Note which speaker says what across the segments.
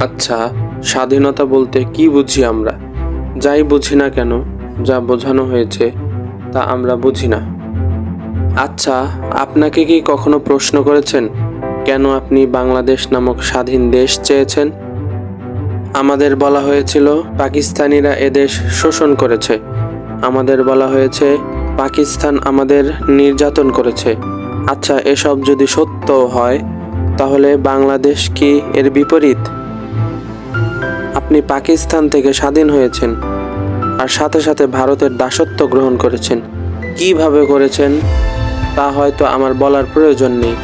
Speaker 1: আচ্ছা স্বাধীনতা বলতে কি বুঝি আমরা? যাই বুঝি না কেন, যা বোঝানো হয়েছে, তা আমরা বুঝি না। আচ্ছা আপনাকে কি কখনো প্রশ্ন করেছেন, কেন আপনি বাংলাদেশ নামক স্বাধীন দেশ চেয়েছেন? আমাদের বলা হয়েছিল, পাকিস্তানিরা এদেশ শোষণ করেছে। আমাদের বলা হয়েছে, পাকিস্তান আমাদের নির্যাতন করেছে। আচ্ছা এসব যদি সত্য হয়, তাহলে বাংলাদেশ কি এর বিপরীত? আপনি পাকিস্তান থেকে স্বাধীন হয়েছেন আর সাথে সাথে ভারতের দাসত্ব গ্রহণ করেছেন। কীভাবে করেছেন? তা হয়তো আমার বলার প্রয়োজন নেই।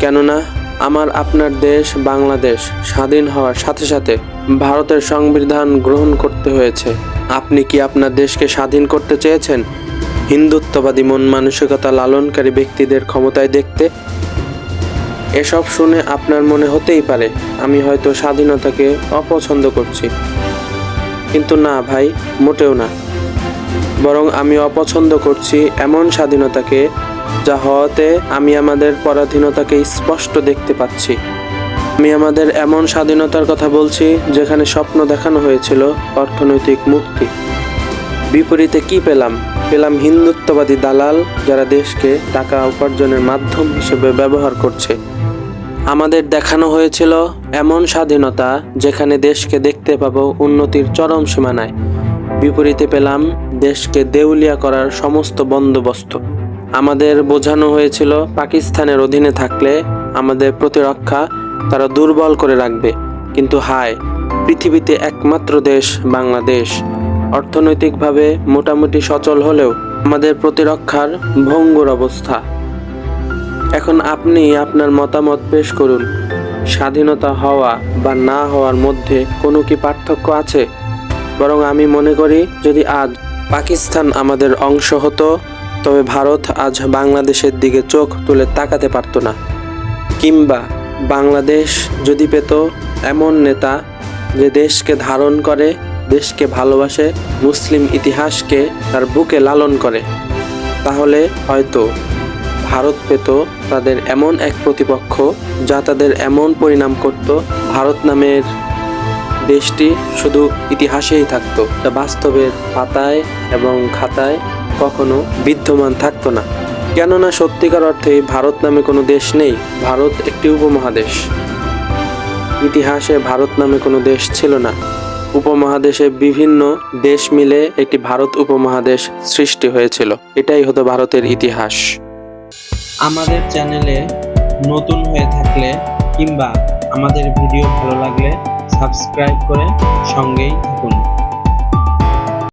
Speaker 1: কেননা, আমার আপনার দেশ বাংলাদেশ স্বাধীন হওয়ার সাথে সাথে ভারতের সংবিধান গ্রহণ করতে হয়েছে। আপনি কি আপনার দেশকে স্বাধীন করতে চেয়েছেন? হিন্দুত্ববাদী মন মানসিকতা লালনকারী ব্যক্তিদের ক্ষমতায় দেখতে এসব শুনে আপনার মনে হতেই পারে, আমি হয়তো স্বাধীনতাকে অপছন্দ করছি। কিন্তু না, ভাই, মোটেও না। বরং আমি অপছন্দ করছি এমন স্বাধীনতাকে, যা হওয়াতে আমি আমাদের পরাধীনতাকে স্পষ্ট দেখতে পাচ্ছি। আমি আমাদের এমন স্বাধীনতার কথা বলছি, যেখানে স্বপ্ন দেখানো হয়েছিল অর্থনৈতিক মুক্তি। বিপরীতে কি পেলাম? পেলাম হিন্দুত্ববাদী দালাল, যারা দেশকে টাকা উপার্জনের মাধ্যম হিসেবে ব্যবহার করছে। আমাদের দেখানো হয়েছিল এমন স্বাধীনতা যেখানে দেশকে দেখতে পাবো উন্নতির চরম সীমানায়। বিপরীতে পেলাম দেশকে দেউলিয়া করার সমস্ত বন্দোবস্ত। আমাদের বোঝানো হয়েছিল পাকিস্তানের অধীনে থাকলে আমাদের প্রতিরক্ষা তারা দুর্বল করে রাখবে। কিন্তু হায়, পৃথিবীতে একমাত্র দেশ বাংলাদেশ। অর্থনৈতিকভাবে মোটামুটি সচল হলেও আমাদের প্রতিরক্ষার ভঙ্গুর অবস্থা। এখন আপনি আপনার মতামত পেশ করুন। স্বাধীনতা হওয়া বা না হওয়ার মধ্যে কোনো কি পার্থক্য আছে? বরং আমি মনে করি, যদি আজ পাকিস্তান আমাদের অংশ হতো, তবে ভারত আজ বাংলাদেশের দিকে চোখ তুলে তাকাতে পারতো না। কিংবা বাংলাদেশ যদি পেত এমন নেতা যে দেশকে ধারণ করে, দেশকে ভালোবাসে, মুসলিম ইতিহাসকে তার বুকে লালন করে, তাহলে হয়তো ভারত পেত তাদের এমন এক প্রতিপক্ষ যা তাদের এমন পরিণাম করত, ভারত নামের দেশটি শুধু ইতিহাসেই থাকতো, যা বাস্তবের পাতায় এবং খাতায় কখনো বিদ্যমান থাকতো না। কেননা সত্যিকার অর্থে ভারত নামে কোনো দেশ নেই, ভারত একটি উপমহাদেশ। ইতিহাসে ভারত নামে কোনো দেশ ছিল না। উপমহাদেশে বিভিন্ন দেশ মিলে একটি ভারত উপমহাদেশ সৃষ্টি হয়েছিল। এটাই হতো ভারতের ইতিহাস।
Speaker 2: আমাদের চ্যানেলে নতুন হয়ে থাকলে কিংবা আমাদের ভিডিও ভালো লাগলে সাবস্ক্রাইব করে সঙ্গেই থাকুন।